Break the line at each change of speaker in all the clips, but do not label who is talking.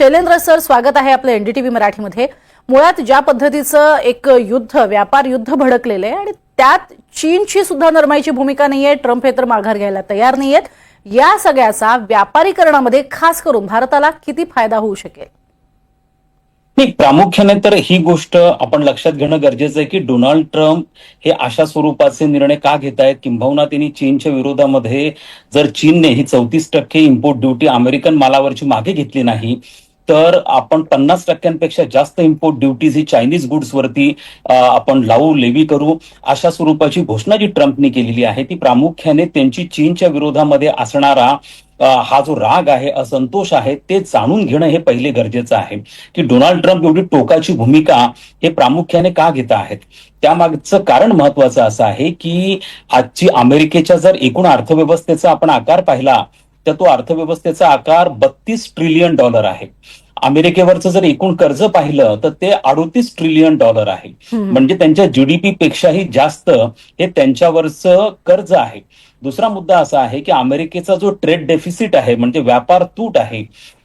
Shailendra sir स्वागत आहे आपलं एनडीटीव्ही मराठीमध्ये. मुळात ज्या पद्धतीचं एक युद्ध व्यापार युद्ध भडकलेलं आहे आणि त्यात चीनची सुद्धा नरमाईची भूमिका नाहीये ट्रम्प हे तर माघार घ्यायला तयार नाहीयेत. या सगळ्याचा व्यापारीकरणामध्ये खास करून भारताला किती फायदा होऊ शकेल?
नाही प्रामुख्याने तर ही गोष्ट आपण लक्षात घेणं गरजेचं आहे की डोनाल्ड ट्रम्प हे अशा स्वरूपाचे निर्णय का घेत आहेत किंबहुना त्यांनी चीनच्या विरोधामध्ये जर चीनने ही चौतीस टक्के इम्पोर्ट ड्युटी अमेरिकन मालावरची मागे घेतली नाही तर आपण पन्नास टक्क्यांपेक्षा जास्त इम्पोर्ट ड्युटीज ही चायनीज गुड्सवरती वरती आपण लावू लेवी करू अशा स्वरूपाची घोषणा जी ट्रम्पने केलेली आहे ती प्रामुख्याने त्यांची चीनच्या विरोधामध्ये असणारा हा जो राग आहे असंतोष आहे ते जाणून घेणं हे पहिले गरजेचं आहे. की डोनाल्ड ट्रम्प एवढी टोकाची भूमिका हे प्रामुख्याने का घेत आहेत? त्यामागचं कारण महत्वाचं असं आहे की आजची अमेरिकेच्या जर एकूण अर्थव्यवस्थेचा आपण आकार पाहिला तर तो अर्थव्यवस्थेचा आकार बत्तीस ट्रिलियन डॉलर आहे. अमेरिकेवरचं जर एकूण कर्ज पाहिलं तर ते अडोतीस ट्रिलियन डॉलर आहे. म्हणजे त्यांच्या जीडीपी पेक्षाही जास्त हे त्यांच्यावरचं कर्ज आहे. दुसरा मुद्दा असा आहे की अमेरिकेचा जो ट्रेड डेफिसिट आहे म्हणजे व्यापार तूट आहे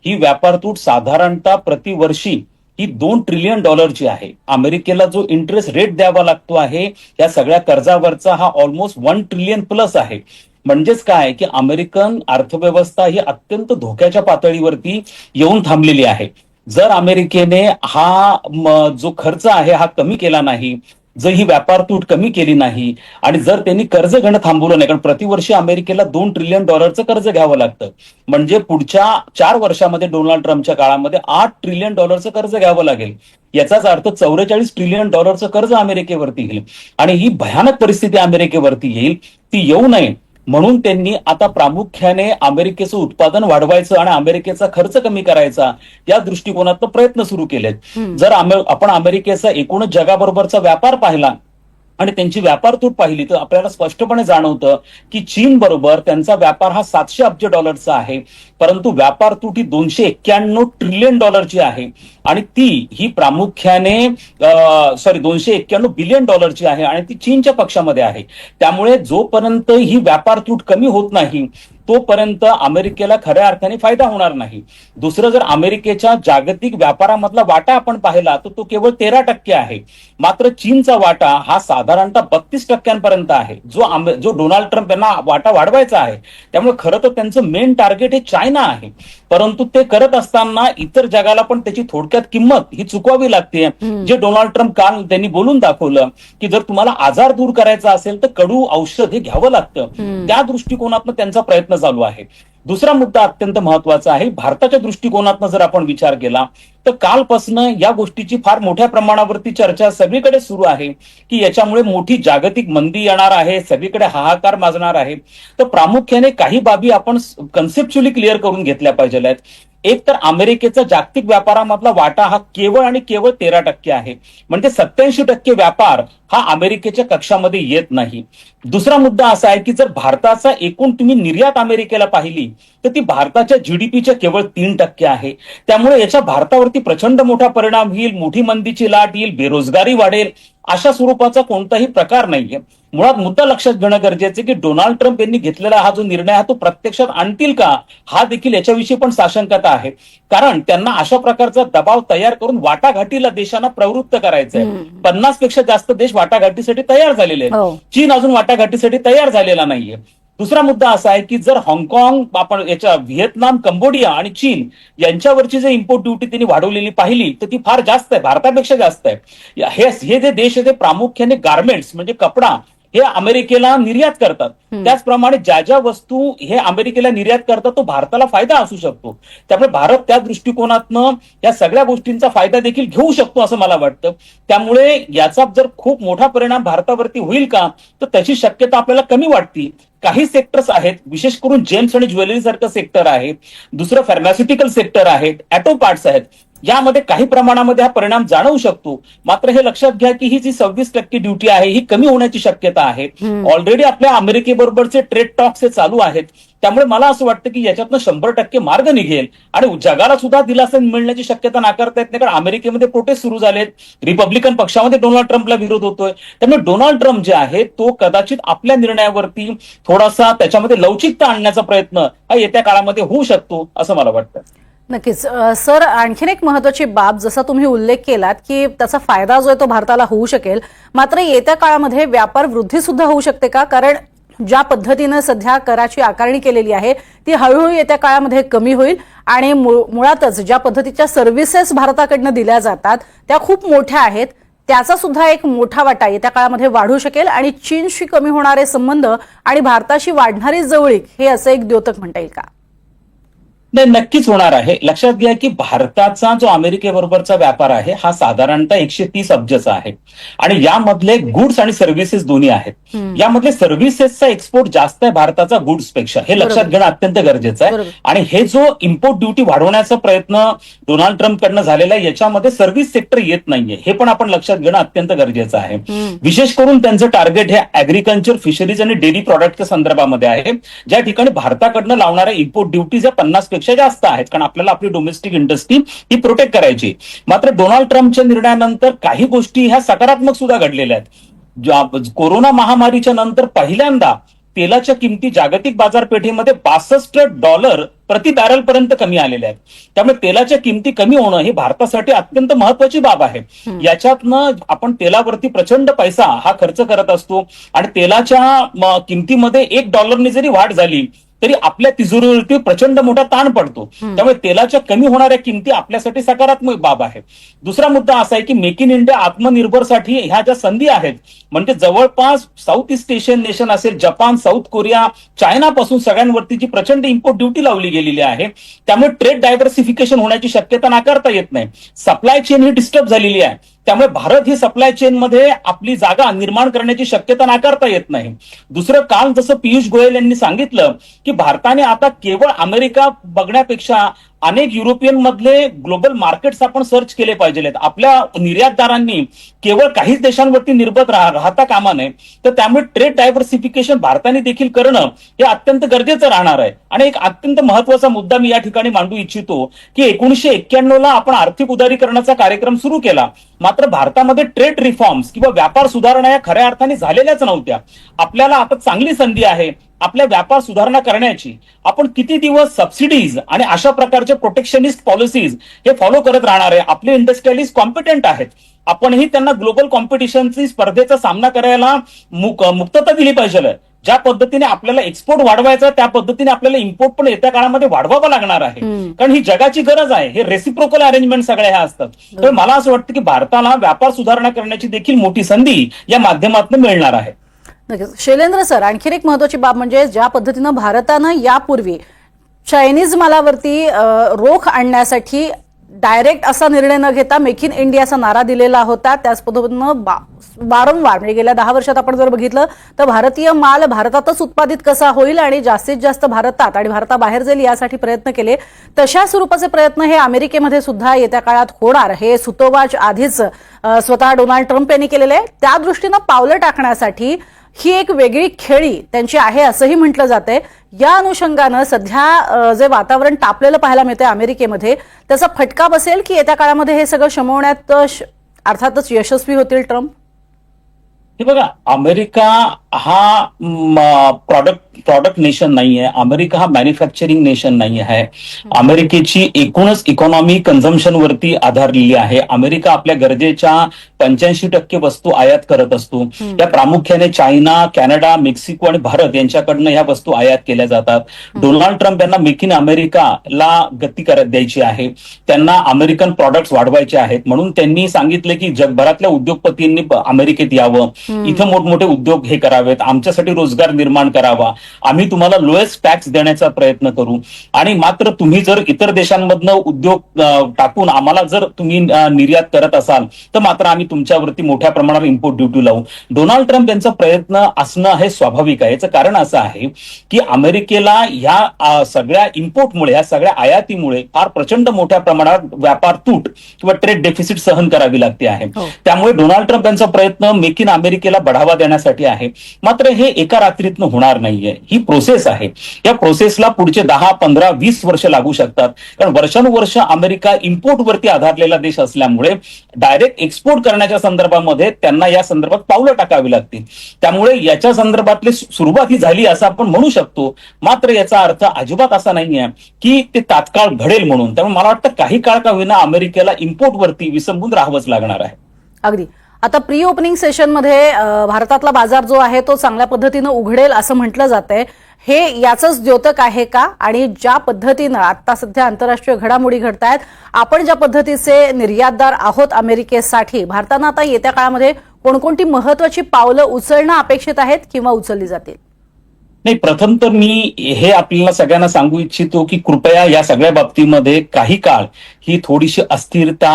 ही व्यापार तूट साधारणतः प्रतिवर्षी ही दोन ट्रिलियन डॉलरची आहे. अमेरिकेला जो इंटरेस्ट रेट द्यावा लागतो आहे या सगळ्या कर्जावरचा हा ऑलमोस्ट वन ट्रिलियन प्लस आहे. म्हणजेच काय की अमेरिकन अर्थव्यवस्था ही अत्यंत धोक्याच्या पातळीवरती येऊन थांबलेली आहे. जर अमेरिकेने हा जो खर्च आहे हा कमी केला नाही जर ही व्यापार तूट कमी केली नाही आणि जर त्यांनी कर्ज घेणं थांबवलं नाही कारण प्रतिवर्षी अमेरिकेला दोन ट्रिलियन डॉलरचं कर्ज घ्यावं लागतं. म्हणजे पुढच्या चार वर्षामध्ये डोनाल्ड ट्रम्पच्या काळामध्ये आठ ट्रिलियन डॉलरचं कर्ज घ्यावं लागेल. याचाच अर्थ चौवेचाळीस ट्रिलियन डॉलरचं कर्ज अमेरिकेवरती येईल. आणि ही भयानक परिस्थिती अमेरिकेवरती येईल ती येऊ नये. म्हणून त्यांनी आता प्रामुख्याने अमेरिकेचं उत्पादन वाढवायचं आणि अमेरिकेचा खर्च कमी करायचा या दृष्टिकोनातनं प्रयत्न सुरू केलेत. जर आपण अमेरिकेचा एकूणच जगाबरोबरचा व्यापार पाहिला आणि त्यांची व्यापार तूट पाहिली तर आपल्याला स्पष्टपणे जाणवतं की चीन बरोबर त्यांचा व्यापार हा सातशे अब्ज डॉलरचा आहे. परंतु व्यापार तूट ही दोनशे एक्क्याण्णव ट्रिलियन डॉलरची आहे. आणि ती ही प्रामुख्याने सॉरी दोनशे एक्क्याण्णव बिलियन डॉलरची आहे आणि ती चीनच्या पक्षामध्ये आहे. त्यामुळे जोपर्यंत ही व्यापार तूट कमी होत नाही तोपर्यंत अमेरिकेला खऱ्या अर्थाने फायदा होणार नाही. दुसरं जर अमेरिकेच्या जागतिक व्यापारामधला वाटा आपण पाहिला तर तो केवळ तेरा टक्के आहे. मात्र चीनचा वाटा हा साधारणतः बत्तीस टक्क्यांपर्यंत आहे. जो जो डोनाल्ड ट्रम्प यांना वाटा वाढवायचा आहे त्यामुळे खरं तर त्यांचं मेन टार्गेट हे चायना आहे. परंतु ते करत असताना इतर जगाला पण त्याची थोडक्यात किंमत ही चुकवावी लागते. जे डोनाल्ड ट्रम्प काल त्यांनी बोलून दाखवलं की जर तुम्हाला आजार दूर करायचा असेल तर कडू औषध हे घ्यावं लागतं. त्या दृष्टिकोनातनं त्यांचा प्रयत्न चालू आहे. दुसरा मुद्दा अत्यंत महत्त्वाचा आहे. भारताच्या दृष्टिकोनातनं जर आपण विचार केला तर कालपासनं या गोष्टीची फार मोठ्या प्रमाणावरती चर्चा सगळीकडे सुरू आहे की याच्यामुळे मोठी जागतिक मंदी येणार आहे सगळीकडे हाहाकार माजणार आहे. तर प्रामुख्याने काही बाबी आपण कन्सेप्च्युअली क्लिअर करून घेतल्या पाहिजे आहेत. एक तर अमेरिकेचा जागतिक व्यापारामधला वाटा हा केवळ आणि केवळ तेरा टक्के आहे. म्हणजे सत्याऐंशी टक्के व्यापार हा अमेरिकेच्या कक्षामध्ये येत नाही. दुसरा मुद्दा असा आहे की जर भारताचा एकूण तुम्ही निर्यात अमेरिकेला पाहिली तर ती भारताच्या जीडीपीच्या केवळ तीन टक्के आहे. त्यामुळे याच्या भारतावरती प्रचंड मोठा परिणाम येईल मोठी मंदीची लाट येईल बेरोजगारी वाढेल अशा स्वरूपाचा कोणताही प्रकार नाहीये. मुळात मुद्दा लक्षात घेणं गरजेचं की डोनाल्ड ट्रम्प यांनी घेतलेला हा जो निर्णय आहे तो प्रत्यक्षात आणतील का? हा देखील याच्याविषयी पण साशंकता आहे. कारण त्यांना अशा प्रकारचा दबाव तयार करून वाटाघाटीला देशांना प्रवृत्त करायचं आहे
हम्म.
पन्नासपेक्षा जास्त देश वाटाघाटीसाठी तयार झालेले आहेत.
हो.
चीन अजून वाटाघाटीसाठी तयार झालेला नाहीये. दुसरा मुद्दा असा आहे की जर हाँगकाँग आपण याच्या व्हिएतनाम कंबोडिया आणि चीन यांच्यावरची जर इम्पोर्ट ड्युटी त्यांनी वाढवलेली पाहिली तर ती फार जास्त आहे भारतापेक्षा जास्त आहे. हे हे जे देश आहे ते प्रामुख्याने गार्मेंट्स म्हणजे कपडा हे अमेरिकेला निर्यात करतात. त्याचप्रमाणे ज्या ज्या वस्तू हे अमेरिकेला निर्यात करतात तो भारताला फायदा असू शकतो. त्यामुळे भारत त्या दृष्टिकोनातनं या सगळ्या गोष्टींचा फायदा देखील घेऊ शकतो असं मला वाटतं. त्यामुळे याचा जर खूप मोठा परिणाम भारतावरती होईल का तर त्याची शक्यता आपल्याला कमी वाटती. काही सेक्टर्स आहेत विशेष करून जेम्स आणि ज्वेलरी सारखं सेक्टर आहे. दुसरं फार्मास्युटिकल सेक्टर आहेत ऍटो पार्ट्स आहेत. यामध्ये काही प्रमाणामध्ये हा परिणाम जाणवू शकतो. मात्र हे लक्षात घ्या की ही जी सव्वीस टक्के ड्युटी आहे ही कमी होण्याची शक्यता आहे. ऑलरेडी आपल्या अमेरिकेबरोबरचे ट्रेड टॉक्स हे चालू आहेत. त्यामुळे मला असं वाटतं की याच्यातनं शंभर टक्के मार्ग निघेल. आणि जगाला सुद्धा दिलासा मिळण्याची शक्यता नाकारता येत नाही कारण अमेरिकेमध्ये प्रोटेस्ट सुरू झालेत. रिपब्लिकन पक्षामध्ये डोनाल्ड ट्रम्पला विरोध होतोय. त्यामुळे डोनाल्ड ट्रम्प जे आहे तो कदाचित आपल्या निर्णयावरती थोडासा त्याच्यामध्ये लवचिकता आणण्याचा प्रयत्न हा येत्या काळामध्ये होऊ शकतो असं मला वाटतं.
नक्कीच. सर आणखीन एक महत्वाची बाब जसा तुम्ही उल्लेख केलात की त्याचा फायदा जो आहे तो भारताला होऊ शकेल मात्र येत्या काळामध्ये व्यापार वृद्धी सुद्धा होऊ शकते का? कारण ज्या पद्धतीनं सध्या कराची आकारणी केलेली आहे ती हळूहळू येत्या काळामध्ये कमी होईल आणि मु- मुळातच ज्या पद्धतीच्या सर्व्हिसेस भारताकडनं दिल्या जातात त्या खूप मोठ्या आहेत. त्याचा सुद्धा एक मोठा वाटा येत्या काळामध्ये वाढू शकेल आणि चीनशी कमी होणारे संबंध आणि भारताशी वाढणारी जवळीक हे असं एक द्योतक म्हणता येईल का?
नाही नक्कीच होणार आहे लक्षात घ्या की भारताचा जो अमेरिकेबरोबरचा व्यापार आहे हा साधारणतः एकशे तीस अब्जचा आहे आणि यामधले गुड्स आणि सर्व्हिसेस दोन्ही आहेत. यामधले सर्व्हिसेसचा एक्सपोर्ट जास्त आहे भारताचा गुड्सपेक्षा हे लक्षात. घेणं अत्यंत गरजेचं आहे. आणि हे जो इम्पोर्ट ड्युटी वाढवण्याचा प्रयत्न डोनाल्ड ट्रम्प कडनं झालेला आहे याच्यामध्ये सर्व्हिस सेक्टर येत नाहीये हे पण आपण लक्षात घेणं अत्यंत गरजेचं आहे. विशेष करून त्यांचं टार्गेट हे अॅग्रिकल्चर फिशरीज आणि डेअरी प्रॉडक्टच्या संदर्भामध्ये आहे ज्या ठिकाणी भारताकडनं लावणाऱ्या इम्पोर्ट ड्युटीज या पन्नासपेक्षा जास्त आहेत कारण आपल्याला आपली डोमेस्टिक इंडस्ट्री ही प्रोटेक्ट करायची. मात्र डोनाल्ड ट्रम्पच्या निर्णयानंतर काही गोष्टी ह्या सकारात्मक सुद्धा घडलेल्या आहेत. कोरोना महामारीच्या नंतर पहिल्यांदा तेलाच्या किमती जागतिक बाजारपेठेमध्ये बासष्ट डॉलर प्रति बॅरल पर्यंत कमी आलेल्या आहेत. त्यामुळे तेलाच्या किमती कमी होणं ही भारतासाठी अत्यंत महत्वाची बाब आहे. याच्यातनं आपण तेलावरती प्रचंड पैसा हा खर्च करत असतो आणि तेलाच्या किमतीमध्ये एक डॉलरनी जरी वाढ झाली तरी आपल्या तिजोरीवरती प्रचंड मोठा ताण पडतो. त्यामुळे तेलाच्या कमी होणाऱ्या किमती आपल्यासाठी सकारात्मक बाब आहे. दुसरा मुद्दा असा आहे की मेक इन इंडिया आत्मनिर्भरसाठी ह्या ज्या संधी आहेत म्हणजे जवळपास साऊथ ईस्ट एशियन नेशन असेल जपान साऊथ कोरिया चायनापासून सगळ्यांवरती जी प्रचंड इम्पोर्ट ड्युटी लावली गेलेली आहे त्यामुळे ट्रेड डायव्हर्सिफिकेशन होण्याची शक्यता नाकारता येत नाही. सप्लाय चेन ही डिस्टर्ब झालेली आहे. त्यामुळे भारत ही सप्लाय चेन मध्ये आपली जागा निर्माण करण्याची शक्यता नाकारता येत नाही. दुसरं काल जसं पियुष गोयल यांनी सांगितलं की भारताने आता केवळ अमेरिका बघण्यापेक्षा अनेक युरोपियन मधले ग्लोबल मार्केट्स आपण सर्च केले पाहिजे आपल्या निर्यातदारांनी केवळ काहीच देशांवरती निर्भर राह- राहता कामा नये. तर त्यामुळे ट्रेड डायव्हर्सिफिकेशन भारताने देखील करणं हे अत्यंत गरजेचं राहणार आहे. आणि एक अत्यंत महत्त्वाचा मुद्दा मी या ठिकाणी मांडू इच्छितो की एकोणीशे एक्क्याण्णव ला आपण आर्थिक उदारीकरणाचा कार्यक्रम सुरू केला. मात्र भारतामध्ये ट्रेड रिफॉर्म्स किंवा व्यापार सुधारणा या खऱ्या अर्थाने झालेल्याच नव्हत्या. आपल्याला आता चांगली संधी आहे. आपल्या व्यापार सुधारणा करण्याची आपण किती दिवस सबसिडीज आणि अशा प्रकारचे प्रोटेक्शनिस्ट पॉलिसीज हे फॉलो करत राहणार आहे? आपले इंडस्ट्रियलिस्ट कॉम्पिटंट आहेत. आपणही त्यांना ग्लोबल कॉम्पिटिशनची स्पर्धेचा सामना करायला मुक- मुक्तता दिली पाहिजे. ज्या पद्धतीने आपल्याला एक्सपोर्ट वाढवायचा त्या पद्धतीने आपल्याला इम्पोर्ट पण येत्या काळामध्ये वाढवावं लागणार आहे. कारण ही जगाची गरज आहे. हे रेसिप्रोकल अरेंजमेंट सगळ्या ह्या असतात. तर मला असं वाटतं की भारताला व्यापार सुधारणा करण्याची देखील मोठी संधी या माध्यमातून मिळणार आहे.
नक्कीच शैलेंद्र सर आणखीन एक महत्वाची बाब म्हणजे ज्या पद्धतीनं भारतानं यापूर्वी चायनीज मालावरती रोख आणण्यासाठी डायरेक्ट असा निर्णय न घेता मेक इन इंडियाचा नारा दिलेला होता. त्याच पद्धतीनं बा- वारंवार म्हणजे गेल्या दहा वर्षात आपण जर बघितलं तर भारतीय माल भारतातच उत्पादित कसा होईल आणि जास्तीत जास्त भारतात आणि भारताबाहेर जाईल यासाठी प्रयत्न केले तशा स्वरूपाचे प्रयत्न हे अमेरिकेमध्ये सुद्धा येत्या काळात होणार. हे सुतोवाच आधीच स्वतः डोनाल्ड ट्रम्प यांनी केलेले आहे. त्या दृष्टीनं पावलं टाकण्यासाठी ही एक वेगळी खेळी त्यांची आहे असंही म्हटलं जातंय. या अनुषंगानं सध्या जे वातावरण तापलेलं पाहायला मिळतंय अमेरिकेमध्ये त्याचा फटका बसेल की येत्या काळामध्ये हे सगळं शमवण्यात अर्थातच यशस्वी होतील ट्रम्प?
हे बघा अमेरिका हा प्रॉडक्ट प्रॉडक्ट नेशन नाही आहे अमेरिका हा मॅन्युफॅक्चरिंग नेशन नाही आहे अमेरिकेची एकूणच इकॉनॉमी कन्झम्पशन वरती आधारलेली आहे. अमेरिका आपल्या गरजेच्या पंच्याऐंशी टक्के वस्तू आयात करत असतो. या प्रामुख्याने चायना कॅनडा मेक्सिको आणि भारत यांच्याकडनं ह्या वस्तू आयात केल्या जातात. डोनाल्ड ट्रम्प यांना मेक इन अमेरिकाला गती करत द्यायची आहे. त्यांना अमेरिकन प्रॉडक्ट्स वाढवायचे आहेत. म्हणून त्यांनी सांगितलं की जगभरातल्या उद्योगपतींनी अमेरिकेत यावं. इथं मोठमोठे उद्योग हे करावेत आमच्यासाठी रोजगार निर्माण करावा. आम्ही तुम्हाला लोएस्ट टॅक्स देण्याचा प्रयत्न करू. आणि मात्र तुम्ही जर इतर देशांमधनं उद्योग टाकून आम्हाला जर तुम्ही निर्यात करत असाल तर मात्र आम्ही तुमच्यावरती मोठ्या प्रमाणावर इम्पोर्ट ड्युटी लावू. डोनाल्ड ट्रम्प यांचा प्रयत्न असणं हे स्वाभाविक आहे. याचं कारण असं आहे की अमेरिकेला ह्या सगळ्या इम्पोर्टमुळे ह्या सगळ्या आयातीमुळे फार प्रचंड मोठ्या प्रमाणात व्यापार तूट किंवा ट्रेड डेफिसिट सहन करावी लागते आहे.
हो.
त्यामुळे डोनाल्ड ट्रम्प यांचा प्रयत्न मेक इन अमेरिकेला बढावा देण्यासाठी आहे. मात्र हे एका रात्रीतनं होणार नाहीये. ही प्रोसेस आहे. या प्रोसेसला पुढचे दहा पंधरा वीस वर्ष लागू शकतात. कारण वर्षानुवर्ष अमेरिका इम्पोर्टवरती आधारलेला देश असल्यामुळे डायरेक्ट एक्सपोर्ट करण्याच्या संदर्भामध्ये त्यांना या संदर्भात पावलं टाकावी लागतील. त्यामुळे याच्या संदर्भातली सुरुवात ही झाली असं आपण म्हणू शकतो. मात्र याचा अर्थ अजिबात असा नाहीये की ते तात्काळ घडेल म्हणून. त्यामुळे मला वाटतं काही काळ का होईना अमेरिकेला इम्पोर्टवरती विसंबून राहावंच लागणार आहे.
अगदी. आता प्री ओपनिंग सेशनमध्ये भारतातला बाजार जो आहे तो चांगल्या पद्धतीनं उघडेल असं म्हटलं जातंय. हे याचंच द्योतक आहे का? आणि ज्या पद्धतीनं आता सध्या आंतरराष्ट्रीय घडामोडी घडतायत आपण ज्या पद्धतीचे निर्यातदार आहोत अमेरिकेसाठी भारतानं आता येत्या काळामध्ये कोणकोणती महत्वाची पावलं उचलणं अपेक्षित आहेत किंवा उचलली जातील?
नाही प्रथम तर मी हे आपल्याला सगळ्यांना सांगू इच्छितो की कृपया या सगळ्या बाबतीमध्ये काही काळ ही थोडीशी अस्थिरता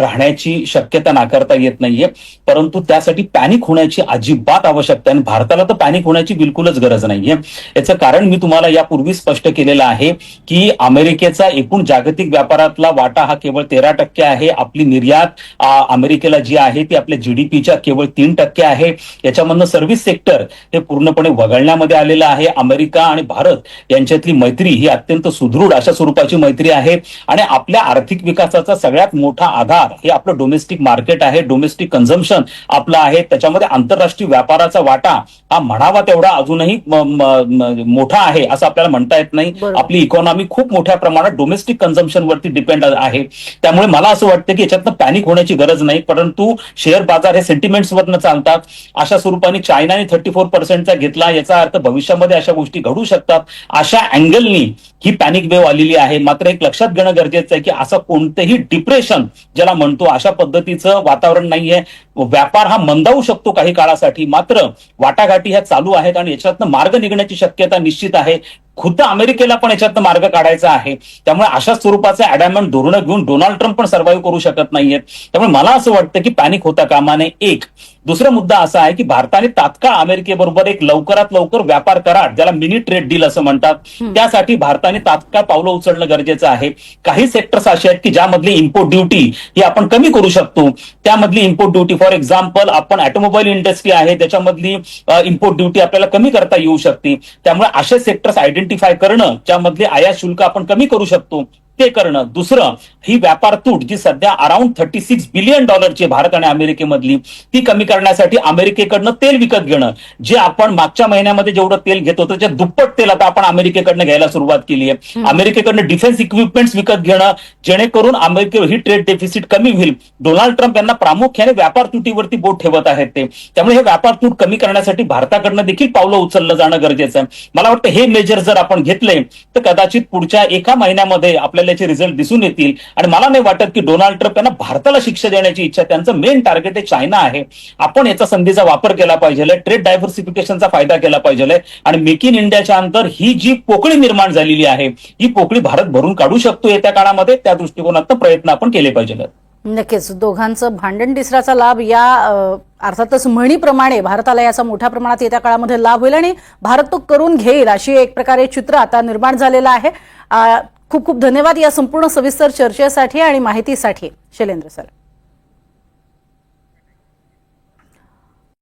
राहण्याची शक्यता नाकारता येत नाहीये. परंतु त्यासाठी पॅनिक होण्याची अजिबात आवश्यकता आहे. आणि भारताला तर पॅनिक होण्याची बिलकुलच गरज नाहीये. याचं कारण मी तुम्हाला यापूर्वी स्पष्ट केलेलं आहे की अमेरिकेचा एकूण जागतिक व्यापारातला वाटा हा केवळ तेरा टक्के आहे. आपली निर्यात अमेरिकेला जी आहे ती आपल्या जीडीपीच्या केवळ तीन टक्के आहे. याच्यामधनं सर्व्हिस सेक्टर हे पूर्णपणे वगळण्यामध्ये आलेलं आहे. अमेरिका आणि भारत यांच्यातली मैत्री ही अत्यंत सुदृढ अशा स्वरूपाची मैत्री आहे. आणि आपल्या आर्थिक विकासाचा सगळ्यात मोठा आधार हे आपलं डोमेस्टिक मार्केट आहे. डोमेस्टिक कन्झम्पशन आपलं आहे. त्याच्यामध्ये आंतरराष्ट्रीय व्यापाराचा वाटा हा म्हणावा तेवढा अजूनही मोठा आहे असं आपल्याला म्हणता येत नाही. आपली इकॉनॉमी खूप मोठ्या प्रमाणात डोमेस्टिक कन्झम्पशन वरती डिपेंड आहे. त्यामुळे मला असं वाटतं की याच्यातनं पॅनिक होण्याची गरज नाही. परंतु शेअर बाजार हे सेंटिमेंट्स वरनं चालतात. अशा स्वरूपाने चायनाने थर्टी फोर पर्सेंटचा घेतला. याचा अर्थ भविष्यामध्ये अशा गोष्टी घडू शकतात. अशा अँगलनी ही पॅनिक वेव्ह आलेली आहे. मात्र एक लक्षात घेणं गरजेचं आहे की असं कोणतंही डिप्रेशन ज्याला म्हणतो अशा पद्धतीचं वातावरण नाहीये. व्यापार हा मंदावू शकतो काही काळासाठी मात्र वाटाघाटी ह्या चालू आहेत आणि याच्यातनं मार्ग निघण्याची शक्यता निश्चित आहे. खुद्द अमेरिकेला पण याच्यातनं मार्ग काढायचा आहे. त्यामुळे अशा स्वरूपाचे अडॅमेंट धोरणं घेऊन डोनाल्ड ट्रम्प पण सर्व्हाइव्ह करू शकत नाहीयेत. त्यामुळे मला असं वाटतं की पॅनिक होता कामा नये एक. दुसरा मुद्दा असा आहे की भारताने तात्काळ अमेरिकेबरोबर एक लवकरात लवकर व्यापार करार ज्याला मिनी ट्रेड डील असं म्हणतात. त्यासाठी भारताने तात्काळ पावलं उचलणं गरजेचं आहे. काही सेक्टर्स असे आहेत की ज्यामधली इम्पोर्ट ड्युटी ही आपण कमी करू शकतो. त्यामधली इम्पोर्ट ड्युटी फॉर एक्झाम्पल आपण ऑटोमोबाईल इंडस्ट्री आहे त्याच्यामधली इम्पोर्ट ड्युटी आपल्याला कमी करता येऊ शकते. त्यामुळे असे सेक्टर्स आयडेंटिफाय करणं त्यामधले आयात शुल्क आपण कमी करू शकतो ते करणं. दुसरं ही व्यापार तूट जी सध्या अराउंड थर्टी सिक्स बिलियन डॉलरची भारत आणि अमेरिकेमधली ती कमी करण्यासाठी अमेरिकेकडनं तेल विकत घेणं. जे आपण मागच्या महिन्यामध्ये जेवढं तेल घेत होतं त्याच्या दुप्पट तेल आता आपण अमेरिकेकडनं घ्यायला सुरुवात केली आहे. अमेरिकेकडनं डिफेन्स इक्विपमेंट्स विकत घेणं जेणेकरून अमेरिकेवर ही ट्रेड डेफिसिट कमी होईल. डोनाल्ड ट्रम्प यांना प्रामुख्याने व्यापार तुटीवरती बोट ठेवत आहेत ते. त्यामुळे हे व्यापार तूट कमी करण्यासाठी भारताकडनं देखील पावलं उचललं जाणं गरजेचं आहे. मला वाटतं हे मेजर जर आपण घेतले तर कदाचित पुढच्या एका महिन्यामध्ये आपल्याला याचे रिझल्ट दिसून येतील. आणि मला नाही वाटत की डोनाल्ड ट्रम्प यांना भारताला शिक्षा देण्याची इच्छा त्यांचं मेन टार्गेट आहे चायना आहे. आपण याचा संधीचा वापर केला पाहिजे. ट्रेड डायव्हर्सिफिकेशनचा फायदा केला पाहिजे. आणि मेक इन इंडियाच्या अंतर ही जी पोकळी निर्माण झालेली आहे ही पोकळी भारत भरून काढू शकतो येत्या काळामध्ये. त्या दृष्टिकोनात प्रयत्न आपण केले पाहिजेत.
नक्कीच. दोघांचं भांडण तिसऱ्याचा लाभ या अर्थातच म्हणीप्रमाणे भारताला याचा मोठ्या प्रमाणात येत्या काळामध्ये लाभ होईल आणि भारत तो करून घेईल अशी एक प्रकारे चित्र आता निर्माण झालेलं आहे. खूप खूप धन्यवाद या संपूर्ण सविस्तर चर्चेसाठी आणि माहितीसाठी शैलेंद्र सर.